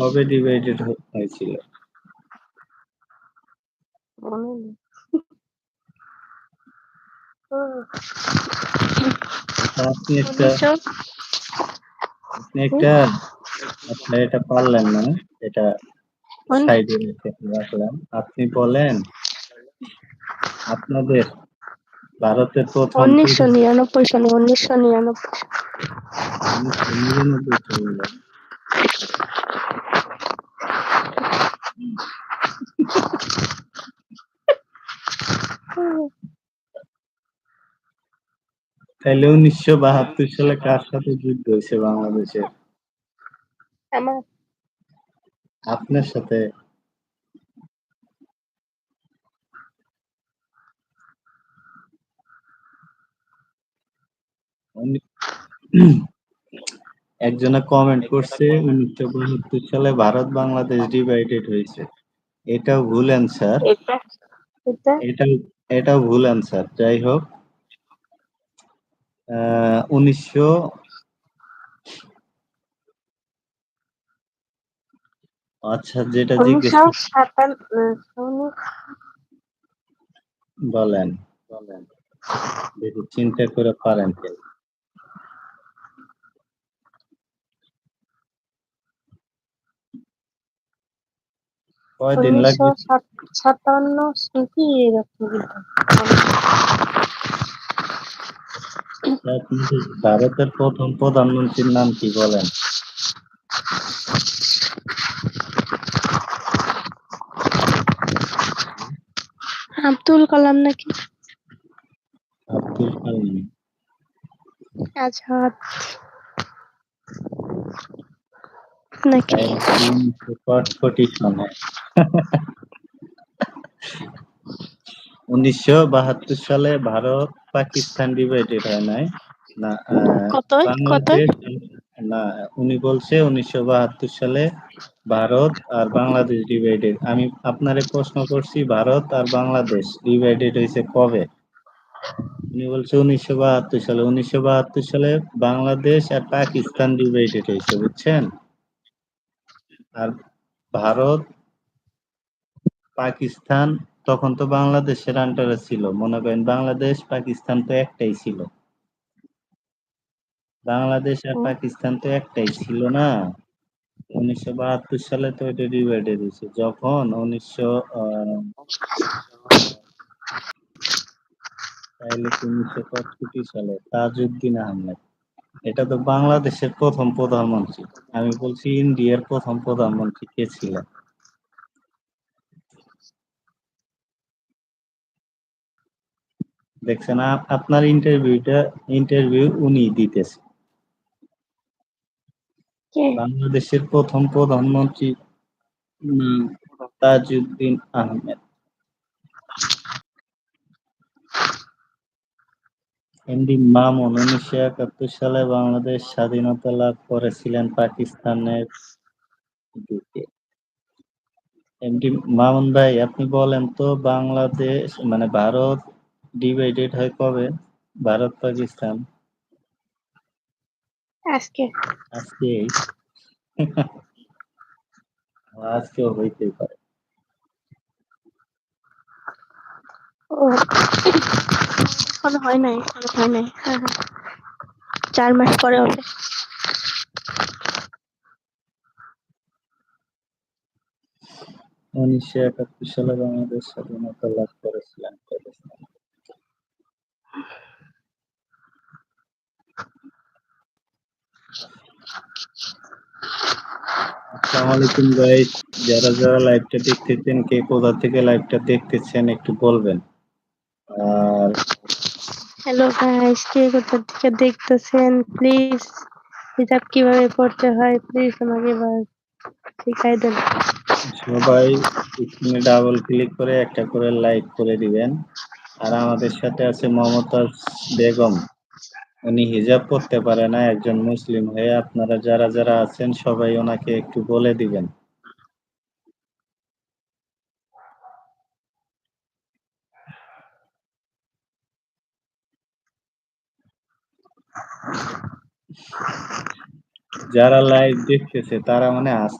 কবে ডিভাইডেড হয়েছিল আপনি একটা আপনি একটা আপনার এটা পারলেন না এটা সাইডে রাখলাম। আপনি বলেন আপনাদের ভারতের প্রথম উনিশশো নিরানব্বই সালে উনিশশো নিরানব্বই। উনিশশো নিরানব্বই সালে। তাহলে উনিশশো বাহাত্তর সালে কার সাথে যুদ্ধ হয়েছে বাংলাদেশে আমার। আপনার সাথে। একজনে কমেন্ট করছে উনিশশো বাহাত্তর সালে ভারত বাংলাদেশ ডিভাইডেড হয়েছে। এটাও ভুল অ্যান্সার এটা? এটা? এটা এটাও ভুল অ্যান্সার যাই হোক। উনিশশো আচ্ছা যেটা জিজ্ঞেস বলেন বলেন। যদি চিন্তা করে পারেন। কয়দিন লাগবে? সাত- সাতান্ন কি এরকম? ভারতের প্রথম প্রধানমন্ত্রীর নাম কি বলেন? আব্দুল কালাম নাকি? আব্দুল কালাম। আজাদ নাকি? কটকটি সনে। উনিশশো বাহাত্তর সালে ভারত পাকিস্তান ডিভাইডেড হয় নাই। না কত কত না উনি বলছে উনিশশো বাহাত্তর সালে ভারত আর বাংলাদেশ ডিভাইডেড আমি আপনারে প্রশ্ন করছি ভারত আর বাংলাদেশ ডিভাইডেড হয়েছে কবে? উনি বলছে উনিশশো বাহাত্তর সালে। উনিশশো বাহাত্তর সালে বাংলাদেশ আর পাকিস্তান ডিভাইডেড হয়েছে বুঝছেন? আর ভারত পাকিস্তান তখন তো বাংলাদেশের আন্ডারে ছিল। মনে করেন বাংলাদেশ পাকিস্তান তো একটাই ছিল। বাংলাদেশ আর পাকিস্তান তো একটাই ছিল না। উনিশশো বাহাত্তর সালে তো এটা ডিভাইডেড হয়েছে যখন উনিশশো আহ, তাইলে উনিশশো পঁয়ষট্টি সালে তাজউদ্দিন আহমেদ। এটা তো বাংলাদেশের প্রথম প্রধানমন্ত্রী। আমি বলছি ইন্ডিয়ার প্রথম প্রধানমন্ত্রী কে ছিলেন? দেখছেন আপনার ইন্টারভিউটা ইন্টারভিউ উনি দিতেছে। বাংলাদেশের প্রথম প্রধানমন্ত্রী তাজউদ্দিন আহমেদ। এমডি মামুন উনিশশো একাত্তর সালে বাংলাদেশ স্বাধীনতা লাভ করেছিলেন পাকিস্তানের দিকে। এমডি মামুন ভাই আপনি বলেন তো বাংলাদেশ মানে ভারত ডিভাইডেড হয় কবে? ভারত পাকিস্তান। আজকে। আজকে আজকেও হইতেই পারে। ও এখনও হয় নাই এখনও হয় নাই। হ্যাঁ হ্যাঁ। চার মাস পরে হবে। উনিশশো একাত্তর সালে বাংলাদেশ স্বাধীনতা লাভ করেছিলেন। পাকিস্তান আসসালামু আলাইকুম গাইস যারা যারা লাইভটা দেখতেছেন কে কোথা থেকে লাইভটা দেখতেছেন একটু বলবেন। আর হ্যালো গাইস কে কোথা থেকে দেখতেছেন প্লিজ হিসাব কীভাবে পড়তে হয় প্লিজ আমাকে শিখাই দেন। সবাই স্ক্রিনে ডাবল ক্লিক করে একটা করে লাইক করে দিবেন। আর আমাদের সাথে আছে মমতাজ বেগম। উনি হিজাব পড়তে পারে না, একজন মুসলিম হয়ে আপনারা যারা যারা আছেন সবাই ওনাকে একটু বলে দিবেন। যারা লাইভ দেখতেছে, তারা মানে